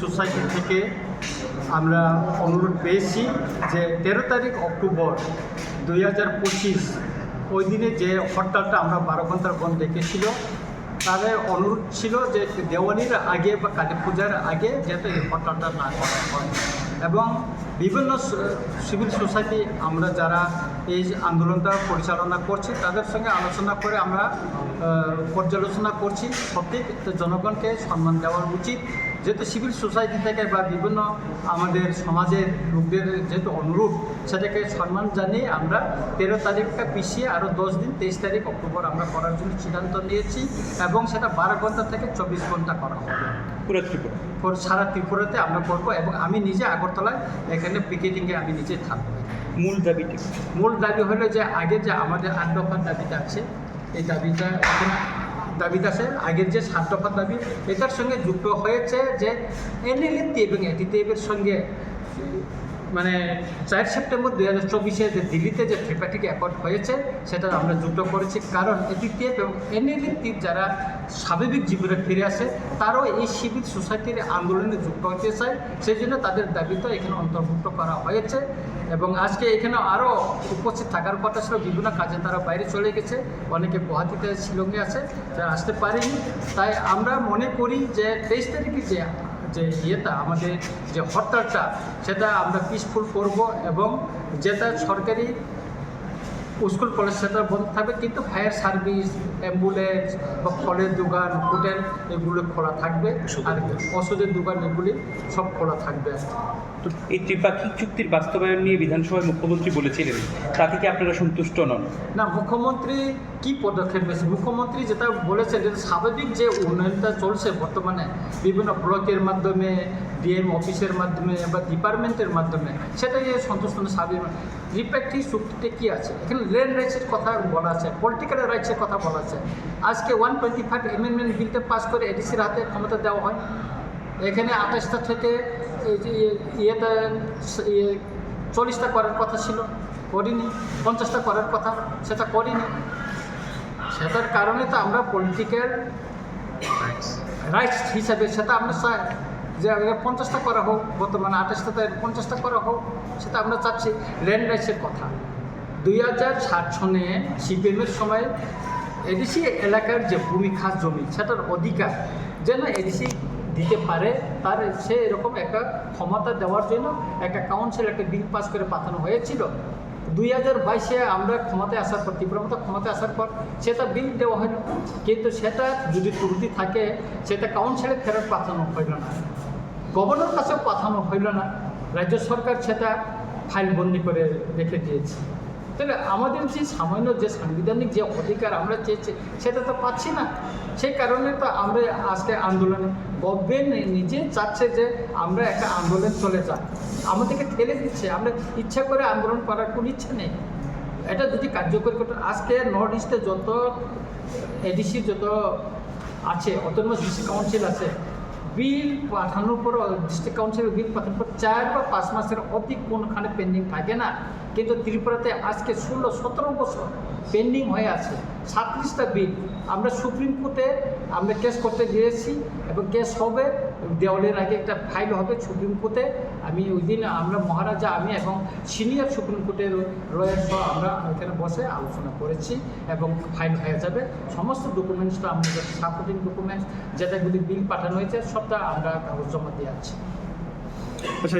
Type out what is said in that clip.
Society থেকে আমরা অনুরোধ পেয়েছি যে তেরো তারিখ অক্টোবর দুই হাজার পঁচিশ, ওই দিনে যে হরতালটা আমরা বারো ঘণ্টার বন্ধ রেখেছিল, তাদের অনুরোধ ছিল যে দেওয়ালির আগে বা কালী পূজার আগে যাতে এই হরতালটা না করা হয়। এবং বিভিন্ন সিভিল সোসাইটি আমরা যারা এই আন্দোলনটা পরিচালনা করছি, তাদের সঙ্গে আলোচনা করে আমরা পর্যালোচনা করছি। সঠিক জনগণকে সম্মান দেওয়া উচিত। যেহেতু সিভিল সোসাইটি থেকে বা বিভিন্ন আমাদের সমাজের লোকদের যেহেতু অনুরূপ সেটাকে সম্মান জানিয়ে আমরা তেরো তারিখটা পিছিয়ে আরও দশ দিন তেইশ তারিখ অক্টোবর আমরা করার জন্য সিদ্ধান্ত নিয়েছি এবং সেটা বারো ঘণ্টা থেকে চব্বিশ ঘণ্টা করা হবে। পুরো ত্রিপুরা? সারা ত্রিপুরাতে আমরা করব এবং আমি নিজে আগরতলায় এখানে পিকেটিংয়ে আমি নিজে থাকব। মূল দাবিটি মূল দাবি হলো যে আগে যে আমাদের আট দফার দাবিটা আছে এই দাবিটা দাবিটা আছে, আগের যে সাত দফার দাবি এটার সঙ্গে যুক্ত হয়েছে যে এনএলএ এবং এটিটিএফের সঙ্গে মানে চার সেপ্টেম্বর দুই হাজার চব্বিশে যে দিল্লিতে যে ট্রিপাটিক অ্যাকর্ড হয়েছে, সেটা আমরা যুক্ত করেছি। কারণ এটিটিএফ এবং এনএলএফটি যারা স্বাভাবিক জীবনে ফিরে আসে, তারাও এই সিভিল সোসাইটির আন্দোলনে যুক্ত হতে চায়। সেই জন্য তাদের দাবিটা এখানে অন্তর্ভুক্ত করা হয়েছে এবং আজকে এখানে আরও উপস্থিত থাকার কথা ছিল, বিভিন্ন কাজে তারা বাইরে চলে গেছে। অনেকে গুয়াহাটিতে, শিলংয়ে আছে যারা আসতে পারেনি। তাই আমরা মনে করি যে তেইশ তারিখে যে যে ইয়েটা আমাদের যে হরতালটা সেটা আমরা পিসফুল করব এবং যেটা সরকারি স্কুল কলেজ সেটা বন্ধ থাকবে কিন্তু ফায়ার সার্ভিস অ্যাম্বুলেন্স বা ফলের দোকান হোটেল এগুলো খোলা থাকবে। আর ওষুধের দোকান এগুলি সব খোলা থাকবে। তো এই ত্রিপাক্ষিক চুক্তির বাস্তবায়ন নিয়ে বিধানসভায় মুখ্যমন্ত্রী বলেছিলেন তাতে কি আপনারা সন্তুষ্ট নন? না মুখ্যমন্ত্রী কি পদক্ষেপ নিয়েছে? মুখ্যমন্ত্রী যেটা বলেছেন যে স্বাভাবিক যে উন্নয়নটা চলছে বর্তমানে বিভিন্ন ব্লকের মাধ্যমে ডিএম অফিসের মাধ্যমে বা ডিপার্টমেন্টের মাধ্যমে সেটা যে সন্তুষ্ট স্বাভাবিক রিপ্যাক্টিভ চুক্তিতে কী আছে? এখানে ল্যান্ড রাইটসের কথা বলা আছে পলিটিক্যাল রাইটসের কথা বলা আছে। আজকে ওয়ান টোয়েন্টি ফাইভ অ্যামেন্ডমেন্ট বিলটা পাস করে এডিসির হাতে ক্ষমতা দেওয়া হয়। এখানে আঠাশটা থেকে ইয়ে- ইয়েটা ইয়ে চল্লিশটা করার কথা ছিল করিনি। পঞ্চাশটা করার কথা সেটা করিনি। সেটার কারণে তো আমরা পলিটিক্যাল রাইটস হিসাবে সেটা আমরা চাই যে পঞ্চাশটা করা হোক, বর্তমানে আঠাশটাতে পঞ্চাশটা করা হোক, সেটা আমরা চাচ্ছি ল্যান্ড রাইটসের কথা। দুই হাজার সাত সনে সিপিএমের সময় এডিসি এলাকার যে ভূমি খাস জমি, সেটার অধিকার যেন এডিসি দিতে পারে, তার সে এরকম একটা ক্ষমতা দেওয়ার জন্য একটা কাউন্সিল একটা বিল পাস করে পাঠানো হয়েছিল। দুই হাজার বাইশে আমরা ক্ষমতায় আসার পর ত্রিপুরা মতো ক্ষমতায় আসার পর, সেটা বিল দেওয়া হলো কিন্তু সেটা যদি ত্রুটি থাকে, সেটা কাউন্সিলে ফেরত পাঠানো হইল না। গভর্নর কাছেও পাঠানো হইল না। রাজ্য সরকার সেটা ফাইল বন্দি করে রেখে দিয়েছে। তাহলে আমাদের যে সামান্য যে সাংবিধানিক যে অধিকার আমরা চেয়েছি, সেটা তো পাচ্ছি না। সেই কারণে তো আমরা আজকে আন্দোলনে, গভর্নমেন্ট নিজে চাচ্ছে যে আমরা একটা আন্দোলন চলে যাই আমাদেরকে ঠেলে দিচ্ছে। আমরা ইচ্ছা করে আন্দোলন করার কোনো ইচ্ছা নেই। এটা যদি কার্যকরী করতে, আজকে নর্থ ইস্টে যত এডিসি যত আছে অটোনমাস ডিস্ট্রিক্ট কাউন্সিল আছে বিল পাঠানোর পর ডিস্ট্রিক্ট কাউন্সিলের বিল পাঠানোর পর চার বা পাঁচ মাসের অধিক কোনখানে পেন্ডিং থাকে না। কিন্তু ত্রিপুরাতে আজকে ষোলো, সতেরো বছর পেন্ডিং হয়ে আছে। সাতত্রিশটা বিল আমরা সুপ্রিম কোর্টে আমরা কেস করতে গিয়েছি এবং কেস হবে। দেওয়ালের আগে একটা ফাইল হবে সুপ্রিম কোর্টে। আমি ওই দিন আমরা মহারাজা, আমি এবং সিনিয়র সুপ্রিম কোর্টের লয়ার সহ আমরা এখানে বসে আলোচনা করেছি এবং ফাইল হয়ে যাবে। সমস্ত ডকুমেন্টসটা আমাদের সাপোর্টিং ডকুমেন্টস যেটাগুলি বিল পাঠানো হয়েছে, সবটা আমরা কাগজ জমা দিয়ে আছি। আচ্ছা